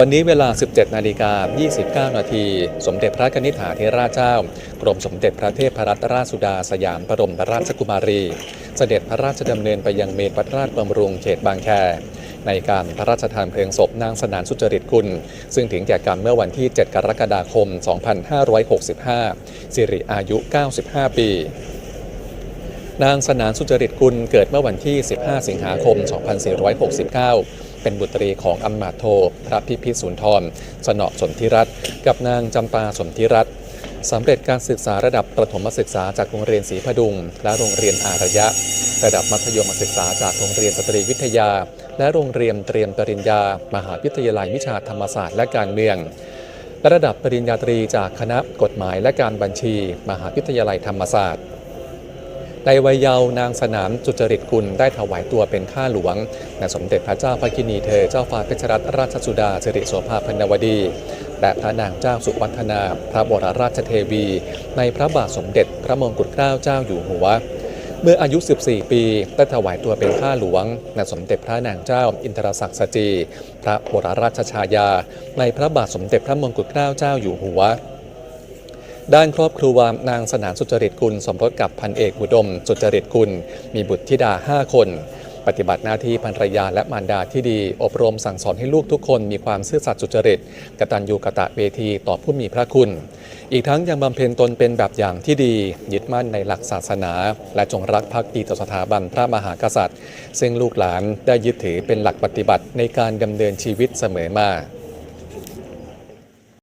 วันนี้เวลา 17 นาฬิกา 29 นาที สมเด็จพระนิธิถาธิราชเจ้า กรมสมเด็จพระเทพรัตนราชสุดาสยามบรมราชกุมารี เสด็จพระราชดำเนินไปยังเมนวัดราชบำรุงเขตบางแค ในการพระราชทานเพลิงศพนางสนานสุจริตคุณ ซึ่งถึงแก่กรรมเมื่อวันที่ 7 กรกฎาคม 2565 สิริอายุ 95 ปีนางสนานสุจริตกุลเกิดเมื่อวันที่ 15 สิงหาคม 2469 เป็นบุตรีของอำมมาโท พระพิพิสุนทร สนอสนธิรัตน์กับนางจำปาสนธิรัตน์สำเร็จการศึกษาระดับประถมศึกษาจากโรงเรียนศรีพดุง และโรงเรียนอารยะ ระดับมัธยมศึกษาจากโรงเรียนสตรีวิทยา และโรงเรียนเตรียมปริญญา มหาวิทยาลัยวิชาธรรมศาสตร์และการเมืองและระดับปริญญาตรีจากคณะกฎหมายและการบัญชี มหาวิทยาลัยธรรมศาสตร์ ในวัยเยาว์นางสนามจุจริตกุลได้ถวายตัวเป็นข้าหลวงในสมเด็จพระเจ้าพระกินีเธอเจ้าฟ้าเพชรรัตนราชสุดาสิริโสภาพนวดี และพระนางเจ้าสุวัฒนา พระบรมราชเทวี ในพระบาทสมเด็จพระมงกุฎเกล้าเจ้าอยู่หัวเมื่ออายุ 14 ปี ได้ถวายตัวเป็นข้าหลวงในสมเด็จพระนางเจ้า อินทรศักดิ์สจี พระบรมราชชายา ในพระบาทสมเด็จพระมงกุฎเกล้าเจ้าอยู่หัว ด้านครอบครัวนางสนานสุจริตกุลสมรสกับพันเอกอุดม สุจริตกุล มีบุตรธิดา 5 คน ปฏิบัติหน้าที่ภรรยาและมารดาที่ดี อบรมสั่งสอนให้ลูกทุกคนมีความซื่อสัตย์สุจริตกตัญญูกะตะเวทีต่อผู้มีพระคุณ อีกทั้งยังบำเพ็ญตนเป็นแบบอย่างที่ดี ยึดมั่นในหลักศาสนา และจงรักภักดีต่อสถาบันพระมหากษัตริย์ ซึ่งลูกหลานได้ยึดถือเป็นหลักปฏิบัติในการดำเนินชีวิตเสมอมา